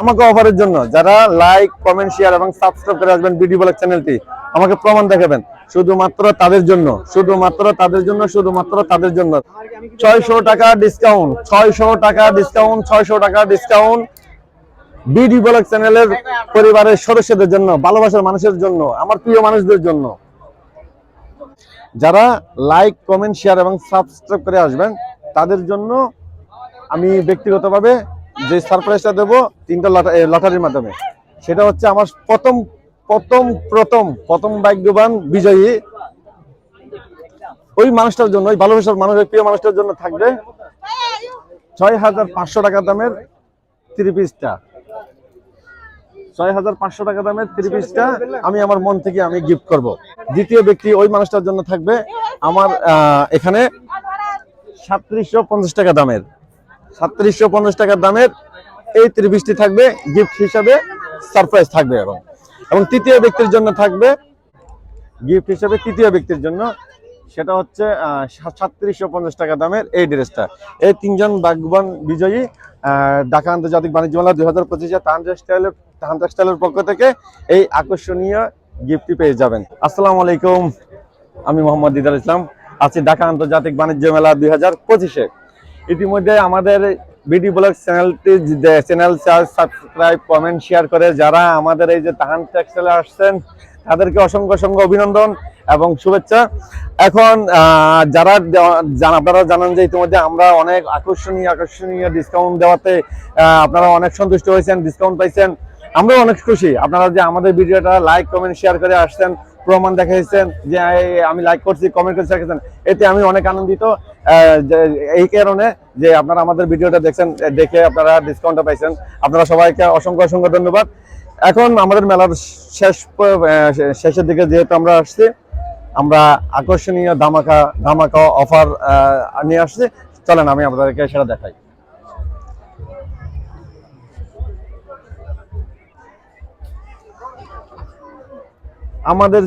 আমাকে অফারের জন্য। যারা লাইক কমেন্ট শেয়ার এবং সাবস্ক্রাইব করে আসবেন বিডি ব্লগ চ্যানেলটি আমাকে প্রমাণ দেখাবেন। শুধুমাত্র তাদের জন্য, শুধুমাত্র তাদের জন্য, শুধুমাত্র তাদের জন্য। ছয়শো টাকা ডিসকাউন্ট ছয়শো টাকা ডিসকাউন্ট ছয়শো টাকা ডিসকাউন্ট বিডি ব্লগ চ্যানেলের পরিবারের সদস্যদের জন্য, ভালোবাসার মানুষের জন্য, আমার প্রিয় মানুষদের জন্য। যারা লাইক কমেন্ট শেয়ার এবং সাবস্ক্রাইব করে আসবেন, তাদের জন্য আমি ব্যক্তিগতভাবে যে সারপ্রাইজটা দেবো, তিনটা লটা- লটারির মাধ্যমে। সেটা হচ্ছে আমার প্রথম প্রথম প্রথম প্রথম ভাগ্যবান বিজয়ী। ওই মানুষটার জন্য, ওই ভালোবাসার মানুষের প্রিয় মানুষটার জন্য থাকবে ছয় হাজার পাঁচশো টাকা দামের থ্রি পিসটা ছয় হাজার পাঁচশো টাকা দামের থ্রি আমি আমার মন থেকে আমি গিফট করব। দ্বিতীয় ব্যক্তি ওই মানুষটার জন্য থাকবে আমার এখানে সাতত্রিশশো পঞ্চাশ টাকা দামের। সাতত্রিশশো পঞ্চাশ টাকার দামের এই ত্রিশটি থাকবে গিফট হিসাবে সারপ্রাইজ থাকবে এবং এবং তৃতীয় ব্যক্তির জন্য থাকবে গিফট হিসাবে তৃতীয় ব্যক্তির জন্য। সেটা হচ্ছে সাতত্রিশশো পঞ্চাশ টাকা দামের এই ড্রেসটা। এই তিনজন ভাগ্যবান বিজয়ী ঢাকা আন্তর্জাতিক বাণিজ্য মেলা দুই হাজার পঁচিশে তান টেক্সটাইলের তান টেক্সটাইলের পক্ষ থেকে এই আকর্ষণীয় গিফটটি পেয়ে যাবেন। আসসালামু আলাইকুম, আমি মোহাম্মদ দিদার ইসলাম। আছি ঢাকা আন্তর্জাতিক বাণিজ্য মেলা দুই হাজার পঁচিশে। ইতিমধ্যে আমাদের বিডি ব্লগ চ্যানেলটি চ্যানেল সাবস্ক্রাইব, কমেন্ট, শেয়ার করে যারা আমাদের এই যে তাহান টেক্সটাইলে আসছেন, তাদেরকে অসংখ্য অসংখ্য অভিনন্দন এবং শুভেচ্ছা। এখন যারা আপনারা জানান যে ইতিমধ্যে আমরা অনেক আকর্ষণীয় আকর্ষণীয় ডিসকাউন্ট দেওয়াতে আপনারা অনেক সন্তুষ্ট হয়েছেন ডিসকাউন্ট পাইছেন। আমরাও অনেক খুশি। আপনারা যে আমাদের ভিডিওটা লাইক কমেন্ট শেয়ার করে আসছেন প্রমাণ দেখাইছেন যে আমি লাইক করছি কমেন্ট করে রেখেছেন এতে আমি অনেক আনন্দিত। এই কারণে যে, আপনারা আমাদের ভিডিওটা দেখছেন দেখে আপনারা ডিসকাউন্টটা পাইছেন। আপনারা সবাইকে অসংখ্য অসংখ্য ধন্যবাদ। এখন আমাদের মেলার শেষ শেষের দিকে যেহেতু আমরা আসছি, আমরা আকর্ষণীয় ধামাকা ধামাকা অফার নিয়ে আসছি। চলেন, আমি আপনাদেরকে সেটা দেখাই। আমাদের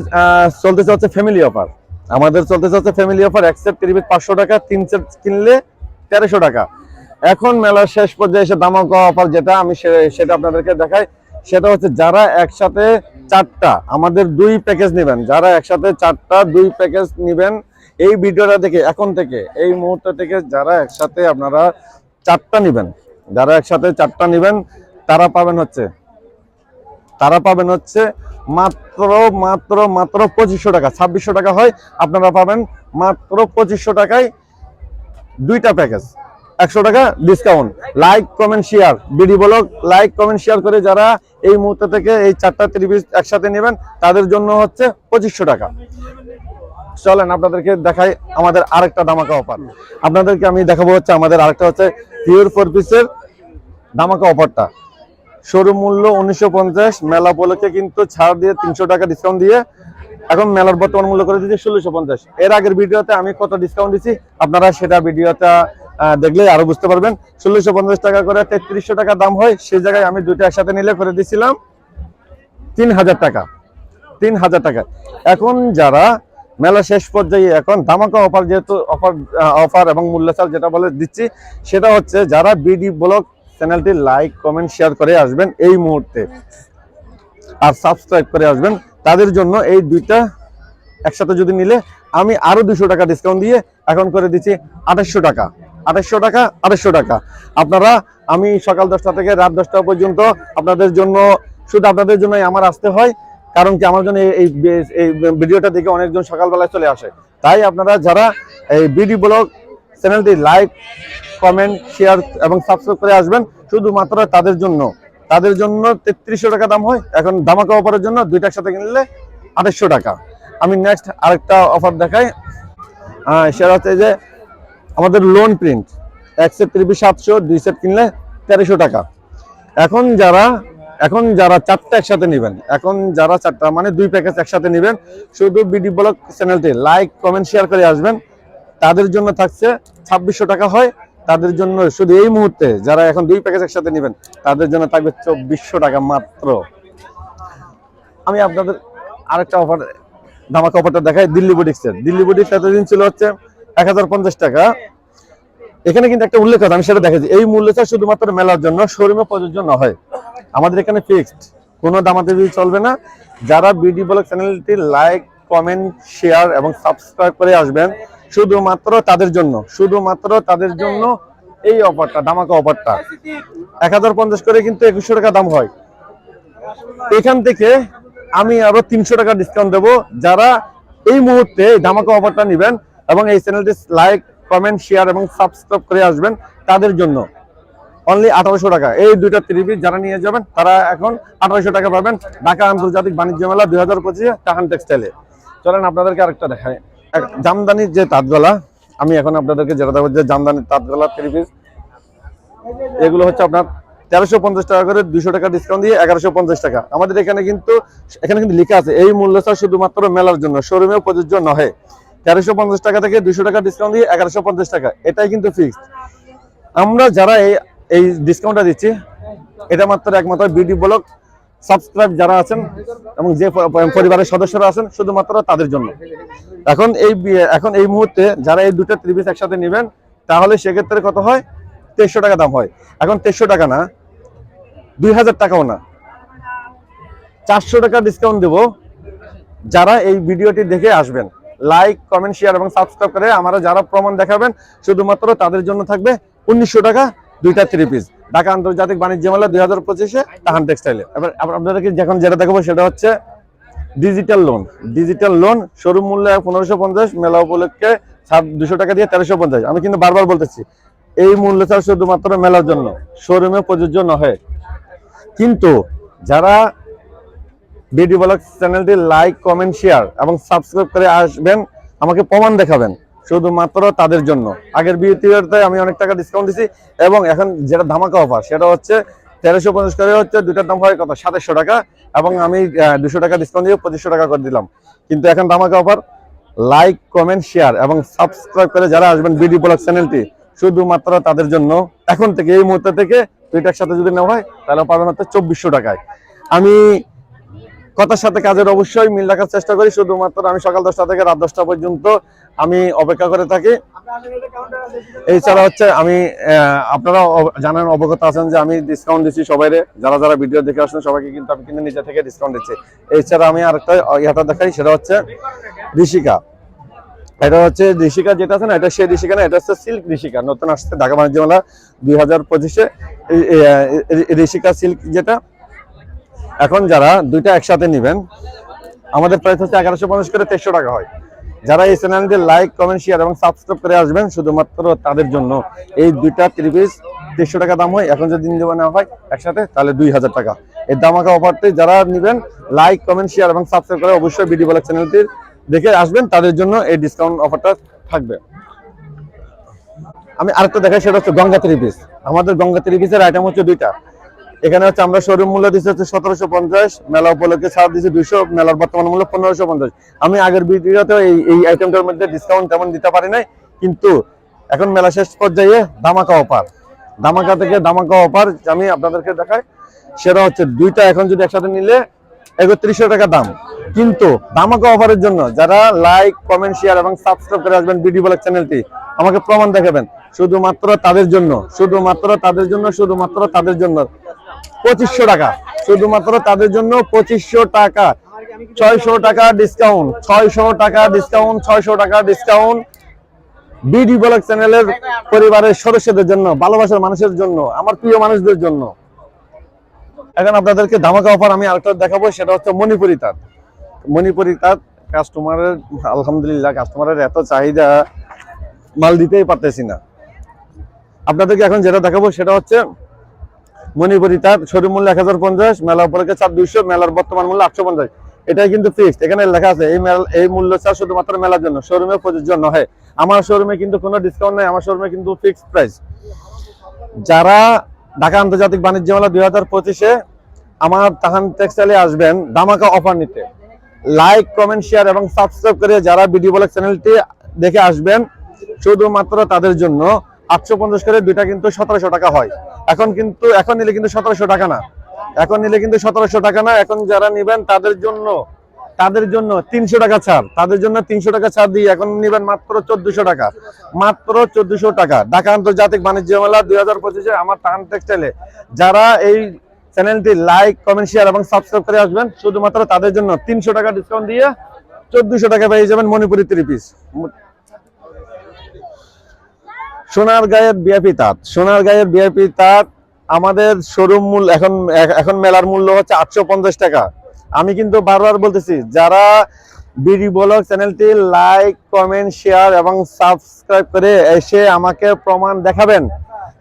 চলতেছে হচ্ছে ফ্যামিলি অফার আমাদের চলতেছে হচ্ছে ফ্যামিলি অফার এক সেট টিভি পাঁচশো টাকা, তিন সেট কিনলে তেরোশো টাকা। এখন মেলার শেষ পর্যায়ে এসে ধামাকা অফার যেটা, আমি সেটা আপনাদেরকে দেখাই। সেটা হচ্ছে যারা একসাথে চারটা, আমাদের দুই প্যাকেজ নেবেন। যারা একসাথে চারটা, দুই প্যাকেজ নেবেন, এই ভিডিওটা থেকে এখন থেকে, এই মুহূর্ত থেকে যারা একসাথে আপনারা চারটা নেবেন, যারা একসাথে চারটা নেবেন, তারা পাবেন হচ্ছে, তারা পাবেন হচ্ছে মাত্র মাত্র মাত্র পঁচিশশো টাকা, ছাব্বিশশো টাকা হয়। আপনারা পাবেন মাত্র পঁচিশশো টাকায় দুইটা প্যাকেজ একশো টাকা discount like comment share BD blog like comment share করে যারা এই মুহূর্ত থেকে এই চারটা ত্রিপিস একসাথে নেবেন, তাদের জন্য হচ্ছে পঁচিশশো টাকা। চলেন আপনাদেরকে দেখাই আমাদের আরেকটা ধামাকা অফার আপনাদেরকে আমি দেখাবো হচ্ছে আমাদের আরেকটা হচ্ছে পিওর ফোর পিসের ধামাকা অফারটা শোরুম মূল্য উনিশশো পঞ্চাশ। মেলা উপলক্ষে কিন্তু ছাড় দিয়ে তিনশো টাকা ডিসকাউন্ট দিয়ে এখন মেলার বর্তমান মূল্য করে দিচ্ছি ষোলোশো পঞ্চাশ। এর আগের ভিডিওতে আমি কত ডিসকাউন্ট দিচ্ছি আপনারা সেটা ভিডিওটা দেখলে আরও বুঝতে পারবেন। ষোলোশো পঞ্চাশ টাকা করে তেত্রিশশো টাকা দাম হয়, সেই জায়গায় আমি দুইটা একসাথে নিলে করে দিছিলাম তিন হাজার টাকা। তিন হাজার টাকা। এখন যারা মেলা শেষ পর্যায়ে এখন ধামাকা অফার যেহেতু অফার অফার এবং মূল্য ছাড় যেটা বলে দিচ্ছি, সেটা হচ্ছে যারা বিডি ব্লগ চ্যানেলটি লাইক, কমেন্ট, শেয়ার করে আসবেন এই মুহূর্তে। আর সাবস্ক্রাইব করে আসবেন। তাদের জন্য এই দুইটা একসাথে যদি নিলে আমি আরও দুশো টাকা ডিসকাউন্ট দিয়ে এখন করে দিচ্ছি আঠাশশো টাকা। আঠাশশো টাকা আঠাশশো টাকা। আপনারা, আমি সকাল দশটা থেকে রাত দশটা পর্যন্ত আপনাদের জন্য, শুধু আপনাদের জন্যই আমার আসতে হয়, কারণ কি আমার জন্য এই ভিডিওটা দেখে অনেকজন সকালবেলায় চলে আসে। তাই আপনারা যারা এই বিডি ব্লগ চ্যানেলটি লাইক, কমেন্ট, শেয়ার এবং সাবস্ক্রাইব করে আসবেন। শুধুমাত্র তাদের জন্য। তাদের জন্য তেত্রিশশো টাকা দাম হয়। এখন ধামাকা অফারের জন্য দুইটা একসাথে কিনলে আঠাশশো টাকা। আমি নেক্সট আরেকটা অফার দেখাই। সেটা হচ্ছে যে আমাদের লোন প্রিন্ট এক সেট ত্রিপিস সাতশো, দুই সেট কিনলে তেরোশো টাকা। এখন যারা এখন যারা চারটা একসাথে নেবেন, এখন যারা চারটা মানে দুই প্যাকেজ একসাথে নেবেন, শুধু বিডি ব্লক চ্যানেলটি লাইক কমেন্ট শেয়ার করে আসবেন। তাদের জন্য থাকছে ছাব্বিশশো টাকা হয়। তাদের জন্য শুধু এই মুহূর্তে যারা এখন দুই প্যাকেজ একসাথে নেবেন, তাদের জন্য থাকবে চব্বিশশো টাকা মাত্র। আমি আপনাদের আরেকটা অফার ধামাকা অফারটা দেখাই দিল্লি বুটিক্সের। দিল্লি বুটিক্স এতদিন ছিল হচ্ছে এক হাজার পঞ্চাশ টাকা। এখানে কিন্তু একটা উল্লেখ আছে, আমি সেটা দেখেছি এই মূল্যটা শুধুমাত্র মেলার জন্য, শোরুমে প্রযোজ্য না হয়। আমাদের এখানে ফিক্সড কোনো দামাতে যদি চলবে না। যারা বিডি ব্লগ চ্যানেলটি লাইক কমেন্ট শেয়ার এবং সাবস্ক্রাইব করে আসবেন শুধুমাত্র তাদের জন্য শুধুমাত্র তাদের জন্য এই অফারটা দামাকা অফারটা। এক হাজার পঞ্চাশ করে কিন্তু একুশশো টাকা দাম হয়। এখান থেকে আমি আরও তিনশো টাকা ডিসকাউন্ট দেবো। যারা এই মুহূর্তে ধামাকা অফারটা নেবেন এবং এই চ্যানেলটি লাইক কমেন্ট শেয়ার এবং সাবস্ক্রাইব করে আসবেন তাদের জন্য। অনলি আঠারোশো টাকা। এই দুইটা ত্রিপিস যারা নিয়ে যাবেন তারা এখন আঠারোশো টাকা পাবেন। ঢাকা আন্তর্জাতিক বাণিজ্য মেলা দুই হাজার পঁচিশে টাহান টেক্সটাইলে চলেন আপনাদেরকে আরেকটা এক- জামদানির যে তাঁতগলা, আমি এখন আপনাদেরকে যেটা দেখাবো যে জামদানির তাঁতগলা ত্রিপিস এগুলো হচ্ছে আপনার তেরোশো পঞ্চাশ টাকা করে দুশো টাকা ডিসকাউন্ট দিয়ে এগারোশো পঞ্চাশ টাকা। আমাদের এখানে কিন্তু এখানে কিন্তু লেখা আছে, এই মূল্য মূল্যটা শুধুমাত্র মেলার জন্য শোরুমেও প্রযোজ্য নহে। তেরোশো পঞ্চাশ টাকা থেকে দুশো টাকা ডিসকাউন্ট দিয়ে এগারোশো পঞ্চাশ টাকা, এটাই কিন্তু ফিক্সড আমরা যারা এই এই ডিসকাউন্টটা দিচ্ছি, এটা মাত্র একমাত্র বিডি ব্লক সাবস্ক্রাইব যারা আছেন এবং যে পরিবারের সদস্যরা আছেন, শুধুমাত্র তাদের জন্য। এখন এই এখন এই মুহূর্তে যারা এই দুটো ত্রিপিস একসাথে নেবেন, তাহলে সেক্ষেত্রে কত হয়? তেইশশো টাকা দাম হয়। এখন তেইশশো টাকা না, দুই হাজার টাকাও না। চারশো টাকা ডিসকাউন্ট দেবো। যারা এই ভিডিওটি দেখে আসবেন লাইক কমেন্ট শেয়ার এবং সাবস্ক্রাইব করে আমরা যারা প্রমাণ দেখাবেন, শুধুমাত্র তাদের জন্য থাকবে উনিশশো টাকা। দুইটা থ্রি পিস ঢাকা আন্তর্জাতিক বাণিজ্য মেলা দুই হাজার পঁচিশে তাহান টেক্সটাইলে এবার আপনাদেরকে যখন যেটা দেখাবো সেটা হচ্ছে digital loan digital loan showroom মূল্য পনেরোশো পঞ্চাশ, মেলা উপলক্ষে দুশো টাকা দিয়ে তেরোশো পঞ্চাশ। আমি কিন্তু বারবার বলতেছি, এই মূল্য ছাড় শুধুমাত্র মেলার জন্য শোরুমে প্রযোজ্য নহে। কিন্তু যারা বিডি ব্লগ চ্যানেলটি লাইক কমেন্ট শেয়ার এবং সাবস্ক্রাইব করে আসবেন, আমাকে প্রমাণ দেখাবেন। শুধুমাত্র তাদের জন্য। আগের ভিডিওতে আমি অনেক টাকা ডিসকাউন্ট দিছি এবং এখন যেটা ধামাকা অফার সেটা হচ্ছে তেরোশো পঞ্চাশ করে হচ্ছে দুটার দাম হয় কত? সাতাশশো টাকা এবং আমি দুশো টাকা ডিসকাউন্ট দিয়ে পঁচিশশো টাকা করে দিলাম। কিন্তু এখন ধামাকা অফার লাইক কমেন্ট শেয়ার এবং সাবস্ক্রাইব করে যারা আসবেন বিডি ব্লগ চ্যানেলটি শুধুমাত্র তাদের জন্য। এখন থেকে, এই মুহূর্ত থেকে দুইটার সাথে যদি নেওয়া হয়, তাহলে পাবেন হচ্ছে চব্বিশশো টাকায়। আমি কথার সাথে কাজের অবশ্যই মিল রাখার চেষ্টা করি, শুধুমাত্র আমি সকাল দশটা থেকে রাত দশটা পর্যন্ত আমি অপেক্ষা করে থাকি। এছাড়া হচ্ছে আমি আপনারা জানেন, অবগত আছেন যে আমি ডিসকাউন্ট দিচ্ছি সবাইরে। যারা যারা ভিডিও দেখে আসেন সবাইকে কিন্তু আমি কিন্তু নিজে থেকে ডিসকাউন্ট দিচ্ছি। এছাড়া আমি আরেকটা ইহাটা দেখাই, সেটা হচ্ছে ঋষিকা। এটা হচ্ছে ঋষিকা যেটা আছে না, এটা সেই ঋষিকা না, এটা হচ্ছে সিল্ক ঋষিকা, নতুন আসছে ঢাকা বাণিজ্য মেলা দুই হাজার পঁচিশে। ঋষিকা সিল্ক যেটা এখন যারা দুইটা একসাথে নেবেন, আমাদের প্রাইস হচ্ছে এগারোশো পঞ্চাশ করে তেইশশো টাকা হয়। যারা এই চ্যানেলটি লাইক কমেন্ট শেয়ার এবং সাবস্ক্রাইব করে আসবেন, শুধুমাত্র তাদের জন্য। এই দুইটা ত্রিপিস তেইশশো টাকা দাম হয়, এখন যদি নিয়ে নেওয়া হয় একসাথে, তাহলে দুই হাজার টাকা। এই দামাকা অফারটি যারা নেবেন লাইক কমেন্ট শেয়ার এবং সাবস্ক্রাইব করে অবশ্যই বিডি ব্লগ চ্যানেলটির দেখে আসবেন, তাদের জন্য এই ডিসকাউন্ট অফারটা থাকবে। আমি আরেকটা দেখাই, সেটা হচ্ছে গঙ্গা থ্রি পিস আমাদের গঙ্গা থ্রি পিসের আইটেম হচ্ছে দুইটা। এখানে হচ্ছে আমরা শোরুম মূল্য দিচ্ছি হচ্ছে সতেরোশো পঞ্চাশ, মেলা উপলক্ষে ছাড় দিচ্ছি দুইশো, মেলার বর্তমান মূল্য পনেরোশো পঞ্চাশ। আমি আগের ভিডিওতে এই এই আইটেমটার মধ্যে ডিসকাউন্ট তেমন দিতে পারি নাই, কিন্তু এখন মেলা শেষ পর্যায়ে দামাকা অফার দামাকা থেকে দামাকা অফার আমি আপনাদেরকে দেখাই। সেটা হচ্ছে দুইটা এখন যদি একসাথে নিলে একত্রিশশো টাকা দাম। কিন্তু দামাকা অফারের জন্য যারা লাইক কমেন্ট শেয়ার এবং সাবস্ক্রাইব করে আসবেন বিডি ব্লগ চ্যানেলটি আমাকে প্রমাণ দেখাবেন। শুধুমাত্র তাদের জন্য, শুধুমাত্র তাদের জন্য, শুধুমাত্র তাদের জন্য। পঁচিশশো টাকা। শুধুমাত্র তাদের জন্য পঁচিশশো টাকা। ছয়শো টাকা ডিসকাউন্ট ছয়শো টাকা ডিসকাউন্ট ছয়শো টাকা ডিসকাউন্ট বিডি ব্লগ চ্যানেলের পরিবারের সদস্যদের জন্য, ভালোবাসার মানুষের জন্য, আমার প্রিয় মানুষদের জন্য। এখন আপনাদেরকে ধামাকা অফার আমি আরেকটা দেখাবো, সেটা হচ্ছে মণিপুরি তাঁত। মণিপুরি তাঁত কাস্টমারের আলহামদুলিল্লাহ কাস্টমারের এত চাহিদা মাল দিতেই পারতেছি না। আপনাদেরকে এখন যেটা দেখাবো, সেটা হচ্ছে মণিপুরি তাঁত শোরুম মূল্য এক হাজার পঞ্চাশ, মেলা উপলক্ষে চার দুইশো মেলার বর্তমান মূল্য আটশো পঞ্চাশ। এটাই কিন্তু ফিক্সড এখানে লেখা আছে, এই মেল, এই মূল্য ছাড় শুধুমাত্র মেলার জন্য শোরুমে প্রযোজ্য নয় আমার শোরুমে কিন্তু কোনো ডিসকাউন্ট নেই, আমার শোরুমে কিন্তু ফিক্সড প্রাইস যারা ঢাকা আন্তর্জাতিক বাণিজ্য মেলা দুই হাজার পঁচিশে আমার তাহান টেক্সটাইলে আসবেন দামাকা অফার নিতে। লাইক কমেন্ট শেয়ার এবং সাবস্ক্রাইব করে যারা ভিডিও ব্লগ চ্যানেলটি দেখে আসবেন, শুধুমাত্র তাদের জন্য আটশো পঞ্চাশ করে দুইটা কিন্তু সতেরোশো টাকা হয়। এখন কিন্তু, এখন নিলে কিন্তু সতেরোশো টাকা না। এখন নিলে কিন্তু সতেরোশো টাকা না। এখন যারা নিবেন, তাদের জন্য তাদের জন্য তিনশো টাকা ছাড়। তাদের জন্য তিনশো টাকা ছাড় দিয়ে এখন নিবেন মাত্র চোদ্দশো টাকা। মাত্র চোদ্দশো টাকা। ঢাকা আন্তর্জাতিক বাণিজ্য মেলা দুই হাজার পঁচিশে আমার টান টেক্সটাইলে যারা এই চ্যানেলটি লাইক কমেন্ট শেয়ার এবং সাবস্ক্রাইব করে আসবেন, শুধুমাত্র তাদের জন্য তিনশো টাকা ডিসকাউন্ট দিয়ে চোদ্দশো টাকা পেয়ে যাবেন মণিপুরি থ্রি পিস সোনার গায়ের বিআইপি তাঁত। সোনার গায়ের বিআইপি তাঁত আমাদের শোরুম মূল্য এখন এখন মেলার মূল্য হচ্ছে আটশো পঞ্চাশ টাকা। আমি কিন্তু বারবার বলতেছি, যারা বিডি ব্লগ চ্যানেলটি লাইক কমেন্ট শেয়ার এবং সাবস্ক্রাইব করে এসে আমাকে প্রমাণ দেখাবেন,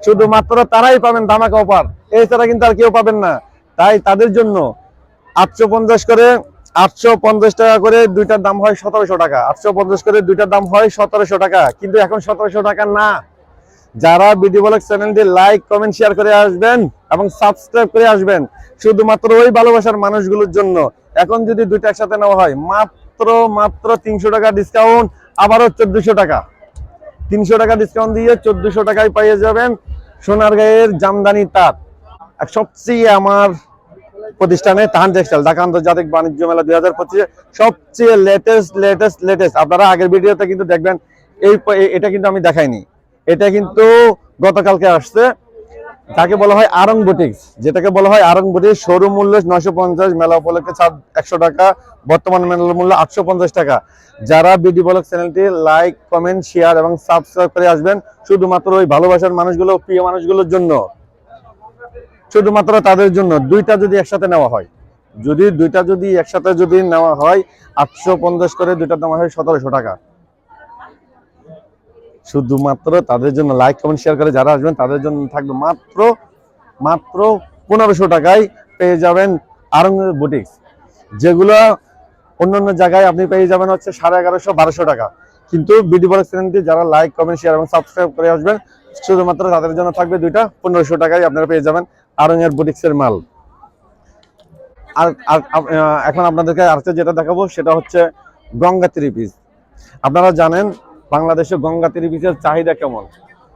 শুধুমাত্র তারাই পাবেন ধামাকা অফার এছাড়া কিন্তু আর কেউ পাবেন না। তাই তাদের জন্য আটশো পঞ্চাশ করে আটশো পঞ্চাশ টাকা করে দুইটার দাম হয় সতেরোশো টাকা। আটশো পঞ্চাশ করে দুইটার দাম হয় সতেরোশো টাকা। কিন্তু এখন সতেরোশো টাকা না। যারা বিডি ব্লগ চ্যানেলটি লাইক কমেন্ট শেয়ার করে আসবেন এবং সাবস্ক্রাইব করে আসবেন, শুধুমাত্র ওই ভালোবাসার মানুষগুলোর জন্য। এখন যদি দুইটা একসাথে নেওয়া হয়, মাত্র মাত্র তিনশো টাকা ডিসকাউন্ট আবারও চোদ্দশো টাকা। তিনশো টাকা ডিসকাউন্ট দিয়ে চোদ্দশো টাকায় পেয়ে যাবেন সোনার গায়ের জামদানি তাঁত। আর সবচেয়ে আমার প্রতিষ্ঠানে তাহান টেক্সটাইল ঢাকা আন্তর্জাতিক বাণিজ্য মেলা দুই হাজার পঁচিশে সবচেয়ে লেটেস্ট লেটেস্ট লেটেস্ট আপনারা আগের ভিডিওতে কিন্তু দেখবেন, এই এটা কিন্তু আমি দেখাইনি। এটা কিন্তু গতকালকে আসছে। তাকে বলা হয় আরং বুটিক্স। যেটাকে বলা হয় আরং বুটিক্স শোরুম মূল্য নয়শো পঞ্চাশ, মেলা উপলক্ষে ছাড় একশো টাকা, বর্তমান মেলার মূল্য আটশো পঞ্চাশ টাকা। যারা বিডি ব্লগ চ্যানেলটি লাইক, কমেন্ট শেয়ার এবং সাবস্ক্রাইব করে আসবেন, শুধুমাত্র ওই ভালোবাসার মানুষগুলো, প্রিয় মানুষগুলোর জন্য। শুধুমাত্র তাদের জন্য। দুইটা যদি একসাথে নেওয়া হয়। যদি দুইটা যদি একসাথে যদি নেওয়া হয়, আটশো পঞ্চাশ করে দুইটা নেওয়া হয় সতেরোশো টাকা। শুধুমাত্র তাদের জন্য লাইক কমেন্ট শেয়ার করে যারা আসবেন, তাদের জন্য থাকবে মাত্র মাত্র পনেরোশো টাকায় পেয়ে যাবেন আরং বুটিক্স যেগুলো অন্য অন্য জায়গায় আপনি পেয়ে যাবেন হচ্ছে সাড়ে এগারোশো, বারোশো টাকা। কিন্তু বিডি বলের চ্যানেলটি যারা লাইক কমেন্ট শেয়ার এবং সাবস্ক্রাইব করে আসবেন, শুধুমাত্র তাদের জন্য থাকবে দুইটা, পনেরোশো টাকায় আপনারা পেয়ে যাবেন আরং এর বুটিক্সের মাল। আর আর এখন আপনাদেরকে আরেকটা যেটা দেখাবো, সেটা হচ্ছে গঙ্গা থ্রি পিস আপনারা জানেন বাংলাদেশে গঙ্গা থ্রি পিসের চাহিদা কেমন?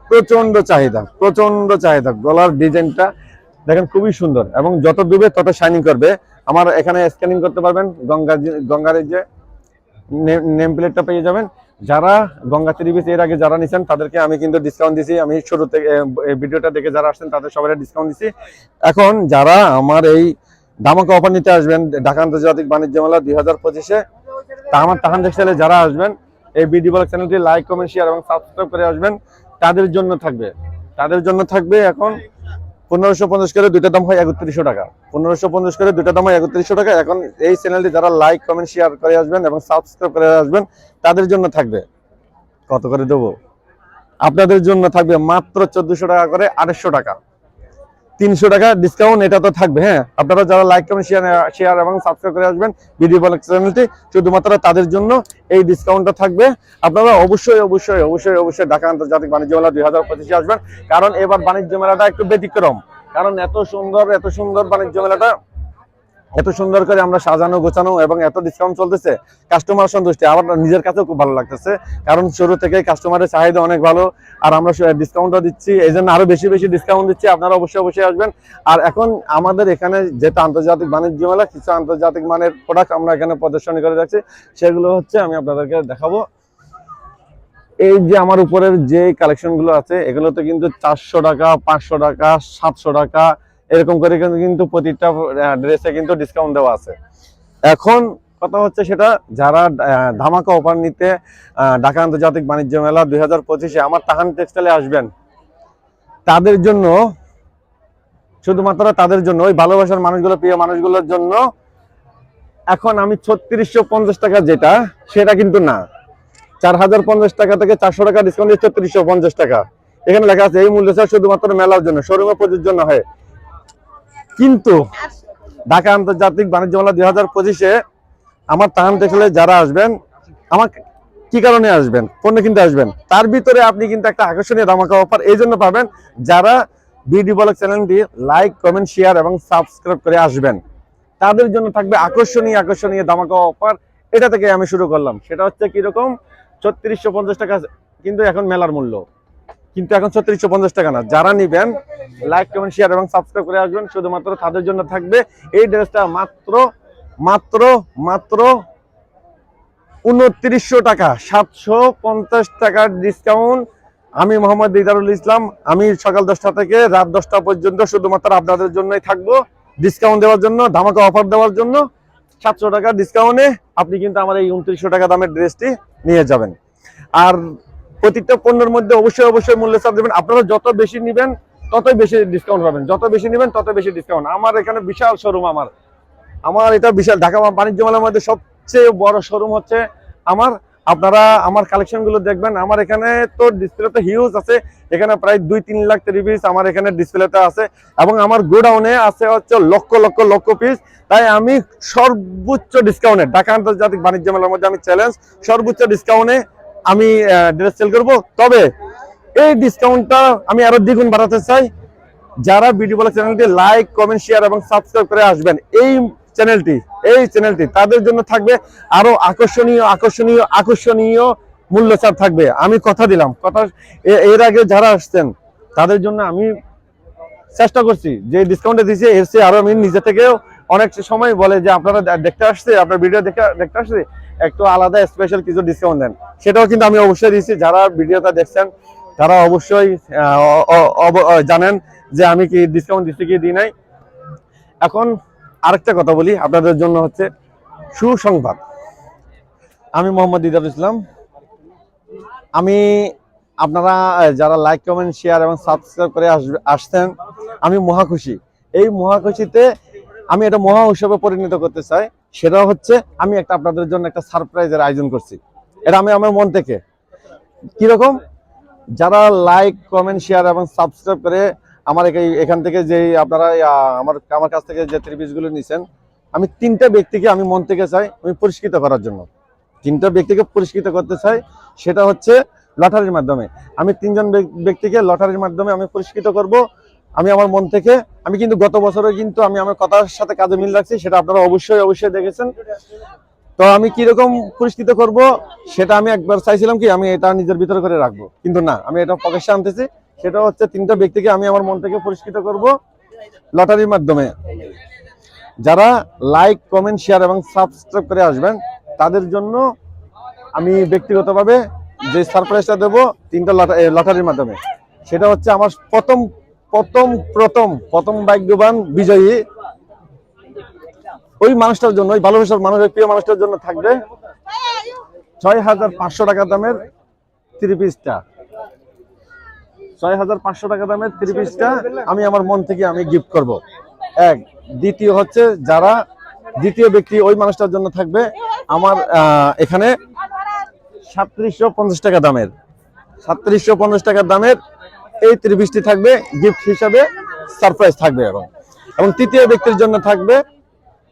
প্রচণ্ড চাহিদা প্রচণ্ড চাহিদা। গলার ডিজাইনটা দেখেন খুবই সুন্দর এবং যত ডুবে তত শাইনিং করবে। আমার এখানে স্ক্যানিং করতে পারবেন, গঙ্গা গঙ্গার যে নেম প্লেটটা পেয়ে যাবেন। যারা গঙ্গা পিস এর আগে যারা নিছেন, তাদেরকে আমি কিন্তু ডিসকাউন্ট দিছি। আমি শুরু থেকে ভিডিওটা দেখে যারা আসছেন, তাদের সবাই ডিসকাউন্ট দিছি। এখন যারা আমার এই ধামাকা অফার নিতে আসবেন, ঢাকা আন্তর্জাতিক বাণিজ্য মেলা দুই হাজার পঁচিশে আমার তাহান টেক্সটাইলে যারা আসবেন এই বিডি ব্লগ চ্যানেলটি লাইক কমেন্ট শেয়ার এবং সাবস্ক্রাইব করে আসবেন। তাদের জন্য থাকবে। তাদের জন্য থাকবে এখন পনেরোশো পঞ্চাশ করে দুইটা দাম হয় একত্রিশশো টাকা। পনেরোশো পঞ্চাশ করে দুইটা দাম হয় একত্রিশশো টাকা। এখন এই চ্যানেলটি যারা লাইক কমেন্ট শেয়ার করে আসবেন এবং সাবস্ক্রাইব করে আসবেন, তাদের জন্য থাকবে। কত করে দেবো? আপনাদের জন্য থাকবে মাত্র চোদ্দশো টাকা করে আড়াইশো টাকা। তিনশো টাকা ডিসকাউন্ট এটা তো থাকবে হ্যাঁ? আপনারা যারা লাইক করেন শেয়ার শেয়ার এবং সাবস্ক্রাইব করে আসবেন ভিডিও বলের চ্যানেলটি শুধুমাত্র তাদের জন্য এই ডিসকাউন্টটা থাকবে। আপনারা অবশ্যই অবশ্যই অবশ্যই অবশ্যই ঢাকা আন্তর্জাতিক বাণিজ্য মেলা দুই হাজার পঁচিশে আসবেন। কারণ এবার বাণিজ্য মেলাটা একটু ব্যতিক্রম। কারণ এত সুন্দর এত সুন্দর বাণিজ্য মেলাটা এত সুন্দর করে আমরা সাজানো, গোছানো এবং এত ডিসকাউন্ট চলতেছে কাস্টমার সন্তুষ্টি আমার নিজের কাছেও খুব ভালো লাগতেছে। কারণ শুরু থেকে কাস্টমারের চাহিদা অনেক ভালো আর আমরা ডিসকাউন্টও দিচ্ছি এই জন্য আরও বেশি বেশি ডিসকাউন্ট দিচ্ছি, আপনারা অবশ্যই অবশ্যই আসবেন। আর এখন আমাদের এখানে যেটা আন্তর্জাতিক বাণিজ্য মেলা, কিছু আন্তর্জাতিক মানের প্রোডাক্ট আমরা এখানে প্রদর্শনী করে রাখছি সেগুলো হচ্ছে আমি আপনাদেরকে দেখাবো। এই যে আমার উপরের যে কালেকশনগুলো আছে, এগুলোতে কিন্তু চারশো টাকা, পাঁচশো টাকা, সাতশো টাকা এরকম করে কিন্তু- প্রতিটা ড্রেসে কিন্তু ডিসকাউন্ট দেওয়া আছে। এখন কথা হচ্ছে সেটা, যারা ধামাকা অফার নিতে ঢাকা আন্তর্জাতিক বাণিজ্য মেলা দুই হাজার পঁচিশে আমার তাহান টেক্সটাইলে আসবেন। তাদের জন্য, শুধুমাত্র তাদের জন্য, ওই ভালোবাসার মানুষগুলো, প্রিয় মানুষগুলোর জন্য, এখন আমি ছত্রিশশো পঞ্চাশ টাকা যেটা, সেটা কিন্তু না। চার হাজার পঞ্চাশ টাকা থেকে চারশো টাকা ডিসকাউন্ট ছত্রিশশো পঞ্চাশ টাকা। এখানে লেখা আছে, এই মূল্য ছাড় শুধুমাত্র মেলার জন্য শোরুমে প্রযোজ্য নয় কিন্তু ঢাকা আন্তর্জাতিক বাণিজ্য মেলা দুই হাজার পঁচিশে আমার তাহান দেখলে যারা আসবেন আমার কি কারণে আসবেন পণ্য কিনতে আসবেন, তার ভিতরে আপনি কিন্তু একটা আকর্ষণীয় ধামাকা অফার এই জন্য পাবেন যারা বিডি ব্লগ চ্যানেলটি লাইক কমেন্ট শেয়ার এবং সাবস্ক্রাইব করে আসবেন। তাদের জন্য থাকবে আকর্ষণীয় আকর্ষণীয় ধামাকা অফার এটা থেকে আমি শুরু করলাম। সেটা হচ্ছে কীরকম? ছত্রিশশো পঞ্চাশ টাকা কিন্তু এখন মেলার মূল্য। কিন্তু এখন ছত্রিশশো পঞ্চাশ টাকা না। যারা নিবেন লাইক কমেন্ট শেয়ার এবং সাবস্ক্রাইব করে আসবেন। শুধুমাত্র তাদের জন্য থাকবে এই ড্রেসটা মাত্র মাত্র মাত্র উনত্রিশশো টাকা। সাতশো পঞ্চাশ টাকার ডিসকাউন্ট আমি মোহাম্মদ দিদারুল ইসলাম। আমি সকাল দশটা থেকে রাত দশটা পর্যন্ত শুধুমাত্র আপনাদের জন্যই থাকব। ডিসকাউন্ট দেওয়ার জন্য, ধামাকা অফার দেওয়ার জন্য। সাতশো টাকা ডিসকাউন্টে আপনি কিন্তু আমার এই উনত্রিশশো টাকা দামের ড্রেসটি নিয়ে যাবেন। আর প্রতিটা পণ্যের মধ্যে অবশ্যই অবশ্যই মূল্য ছাড় দেবেন। আপনারা যত বেশি নেবেন, ততই বেশি ডিসকাউন্ট পাবেন। যত বেশি নেবেন, তত বেশি ডিসকাউন্ট আমার এখানে বিশাল শোরুম আমার। আমার এটা বিশাল ঢাকা বাণিজ্য মেলার মধ্যে সবচেয়ে বড় শোরুম হচ্ছে আমার। আপনারা আমার কালেকশনগুলো দেখবেন। আমার এখানে তো ডিসপ্লে তো হিউজ আছে। এখানে প্রায় দুই তিন লাখ পিস আমার এখানে ডিসপ্লেতে আছে। এবং আমার গোডাউনে আছে হচ্ছে লক্ষ লক্ষ লক্ষ পিস তাই আমি সর্বোচ্চ ডিসকাউন্টে ঢাকা আন্তর্জাতিক বাণিজ্য মেলার মধ্যে আমি চ্যালেঞ্জ সর্বোচ্চ ডিসকাউন্টে আমি ড্রেস সেল করব। তবে এই ডিসকাউন্টটা আমি আরও দ্বিগুণ বাড়াতে চাই। যারা ভিডিও ব্লগ চ্যানেলটি লাইক কমেন্ট শেয়ার এবং সাবস্ক্রাইব করে আসবেন, এই চ্যানেলটি এই চ্যানেলটি তাদের জন্য থাকবে আরও আকর্ষণীয় আকর্ষণীয় আকর্ষণীয় মূল্য থাকবে। আমি কথা দিলাম, কথা এর আগে যারা আসছেন, তাদের জন্য আমি চেষ্টা করছি, যে ডিসকাউন্টে দিয়েছি এর চেয়ে আরও আমি নিজে থেকেও অনেক সময় বলে যে আপনারা দেখতে আসছে, আপনার ভিডিও দেখে দেখতে আসছে, একটু আলাদা স্পেশাল কিছু ডিসকাউন্ট দেন। সেটাও কিন্তু আমি অবশ্যই দিয়েছি। যারা ভিডিওটা দেখছেন, তারা অবশ্যই জানেন যে আমি কি ডিসকাউন্ট দিচ্ছি কি দিই নাই। এখন আরেকটা কথা বলি, আপনাদের জন্য হচ্ছে সুসংবাদ। আমি মোহাম্মদ দিদার ইসলাম। আমি, আপনারা যারা লাইক কমেন্ট শেয়ার এবং সাবস্ক্রাইব করে আসবে- আসতেন আমি মহাখুশি। এই মহা খুশিতে আমি এটা মহা উৎসবে পরিণত করতে চাই। সেটা হচ্ছে আমি একটা আপনাদের জন্য একটা সারপ্রাইজের আয়োজন করছি। এটা আমি আমার মন থেকে। কীরকম? যারা লাইক কমেন্ট শেয়ার এবং সাবস্ক্রাইব করে আমার এখান থেকে যে আপনারা আমার আমার কাছ থেকে যে গুলো নিছেন, আমি তিনটা ব্যক্তিকে আমি মন থেকে চাই, আমি পুরস্কৃত করার জন্য। তিনটা ব্যক্তিকে পুরস্কৃত করতে চাই, সেটা হচ্ছে লটারির মাধ্যমে। আমি তিনজন ব্যক- ব্যক্তিকে লটারির মাধ্যমে আমি পুরস্কৃত করব। আমি আমার মন থেকে, আমি কিন্তু গত বছরে কিন্তু আমি আমার কথার সাথে কাজে মিল রাখছি, সেটা আপনারা অবশ্যই অবশ্যই দেখেছেন। তো আমি কীরকম পুরস্কৃত করব, সেটা আমি একবার চাইছিলাম কি, আমি এটা নিজের ভিতরে করে রাখব। কিন্তু না, আমি এটা প্রকাশ্যে আনতেছি। সেটা হচ্ছে তিনটা ব্যক্তিকে আমি আমার মন থেকে পুরস্কৃত করব লটারির মাধ্যমে। যারা লাইক কমেন্ট শেয়ার এবং সাবস্ক্রাইব করে আসবেন, তাদের জন্য আমি ব্যক্তিগতভাবে যে সারপ্রাইজটা দেবো তিনটা লটারির মাধ্যমে, সেটা হচ্ছে আমার প্রথম প্রথম প্রথম প্রথম ভাগ্যবান বিজয়ী। ওই মানুষটার জন্য, ওই ভালোবাসার মানুষের প্রিয় মানুষটার জন্য থাকবে ছয় হাজার পাঁচশো টাকা দামের থ্রি ছয় হাজার পাঁচশো টাকা দামের থ্রি আমি আমার মন থেকে আমি গিফট করব। এক, দ্বিতীয় হচ্ছে যারা, দ্বিতীয় ব্যক্তি ওই মানুষটার জন্য থাকবে আমার এখানে সাতত্রিশশো পঞ্চাশ টাকা দামের, সাতত্রিশশো পঞ্চাশ টাকা দামের এই ত্রিপিসটি থাকবে গিফট হিসাবে সারপ্রাইজ থাকবে এবং এবং তৃতীয় ব্যক্তির জন্য থাকবে,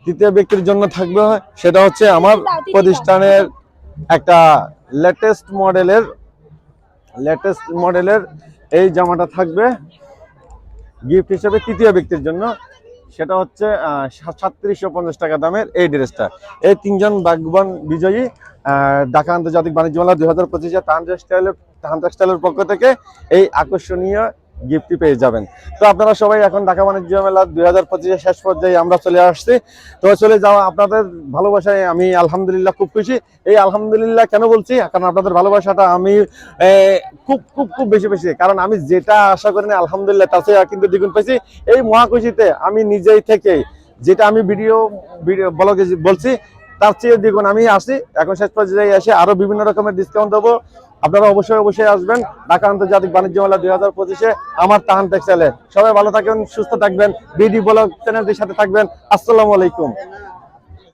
তৃতীয় ব্যক্তির জন্য থাকবে সেটা হচ্ছে আমার প্রতিষ্ঠানের একটা লেটেস্ট মডেলের লেটেস্ট মডেলের এই জামাটা থাকবে গিফট হিসেবে তৃতীয় ব্যক্তির জন্য। সেটা হচ্ছে সাতত্রিশশো পঞ্চাশ টাকা দামের এই ড্রেসটা এই তিনজন বাগবান বিজয়ী ঢাকা আন্তর্জাতিক বাণিজ্য মেলা দুই হাজার পঁচিশে টান টেক্সটাইলের টেক্সটাইলের পক্ষ থেকে এই আকর্ষণীয় গিফটটি পেয়ে যাবেন। তো আপনারা সবাই এখন ঢাকা বাণিজ্য মেলা দুই হাজার পঁচিশে শেষ পর্যায়ে আমরা চলে আসছি। তো চলে যাওয়া আপনাদের ভালোবাসায় আমি আলহামদুলিল্লাহ খুব খুশি। এই আলহামদুলিল্লাহ কেন বলছি? কারণ আপনাদের ভালোবাসাটা আমি খুব খুব খুব বেশি বেশি। কারণ আমি যেটা আশা করি করিনি আলহামদুলিল্লাহ তাতে কিন্তু দ্বিগুণ পেয়েছি। এই মহাখুশিতে আমি নিজেই থেকে যেটা আমি ভিডিও ভিডিও, ব্লগে বলছি তার চেয়ে দ্বিগুণ। আমি আসি, এখন শেষ পর্যায়ে এসে আরও বিভিন্ন রকমের ডিসকাউন্ট দেবো। আপনারা অবশ্যই অবশ্যই আসবেন, ঢাকা আন্তর্জাতিক বাণিজ্য মেলা দুই হাজার পঁচিশে আমার তাহান টেক্সটাইলে সবাই ভালো থাকবেন সুস্থ থাকবেন। বিডি ব্লগ চ্যানেলটির সাথে থাকবেন। আসসালামু আলাইকুম।